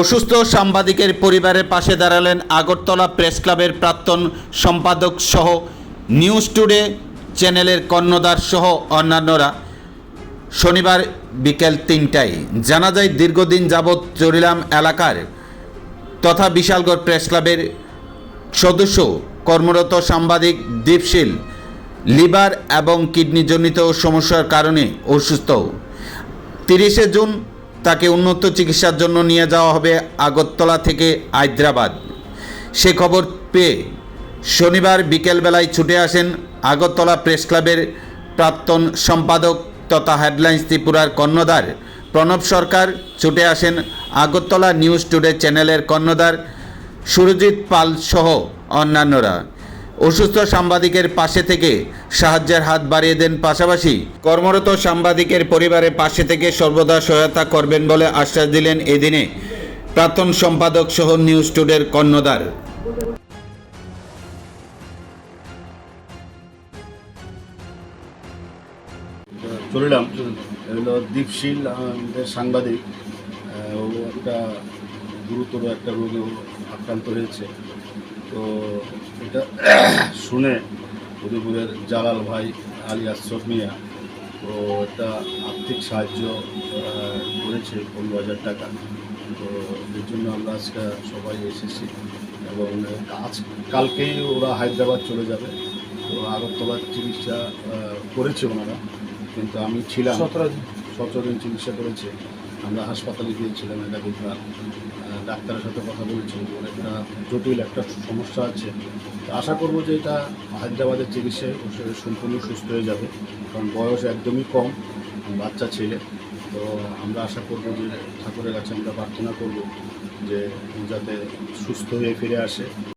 অসুস্থ সাংবাদিকের পরিবারের পাশে দাঁড়ালেন আগরতলা প্রেস ক্লাবের প্রাক্তন সম্পাদক সহ নিউজ টুডে চ্যানেলের কর্ণধার সহ অন্যান্যরা। শনিবার বিকেল তিনটায়। জানা যায়, দীর্ঘদিন যাবৎ চরিলাম এলাকার তথা বিশালগড় প্রেস ক্লাবের সদস্য কর্মরত সাংবাদিক দীপশীল, লিভার এবং কিডনিজনিত সমস্যার কারণে অসুস্থ। তিরিশে জুন তাকে উন্নত চিকিৎসার জন্য নিয়ে যাওয়া হবে আগরতলা থেকে হায়দ্রাবাদ। সে খবর পেয়ে শনিবার বিকেলবেলায় ছুটে আসেন আগরতলা প্রেস ক্লাবের প্রাক্তন সম্পাদক তথা হেডলাইন্স ত্রিপুরার কর্ণধার প্রণব সরকার। ছুটে আসেন আগরতলা নিউজ টুডে চ্যানেলের কর্ণধার সুরজিৎ পাল সহ অন্যান্যরা। অসুস্থ সাংবাদিকের পাশে থেকে সাহায্যের হাত বাড়িয়ে দেন পাশাপাশি কর্মরত সাংবাদিকের পরিবারের পাশে থেকে সর্বদা সহায়তা করবেন বলে আশ্বাস দিলেন এদিনে প্রাক্তন সম্পাদক সহ নিউজ টুডের কর্ণধার। চলিলাম। এগুলো দীপশীল, আমাদের সাংবাদিক। ও একটা গুরুতর একটা রোগে আক্রান্ত হয়েছে। তো এটা শুনে উদয়পুরের জালাল ভাই আলী আশরফ মিয়া তো একটা আর্থিক সাহায্য করেছে পনেরো হাজার টাকা। তো এর জন্য আমরা আজকে সবাই এসেছি এবং আজ কালকেই ওরা হায়দ্রাবাদ চলে যাবে। তো আগরতলার চিকিৎসা করেছে ওনারা। কিন্তু আমি ছিলাম। সতেরো দিন চিকিৎসা করেছে। আমরা হাসপাতালে গিয়েছিলাম একাধিকবার আহ, ডাক্তারের সাথে কথা বলেছি ওর একটা জটিল একটা সমস্যা আছে। আশা করব যে এটা হায়দ্রাবাদের চিকিৎসায় ও সম্পূর্ণ সুস্থ হয়ে যাবে কারণ বয়স একদমই কম বাচ্চা ছেলে। তো আমরা আশা করব যে ঠাকুরের কাছে আমরা প্রার্থনা করব যে যাতে সুস্থ হয়ে ফিরে আসে।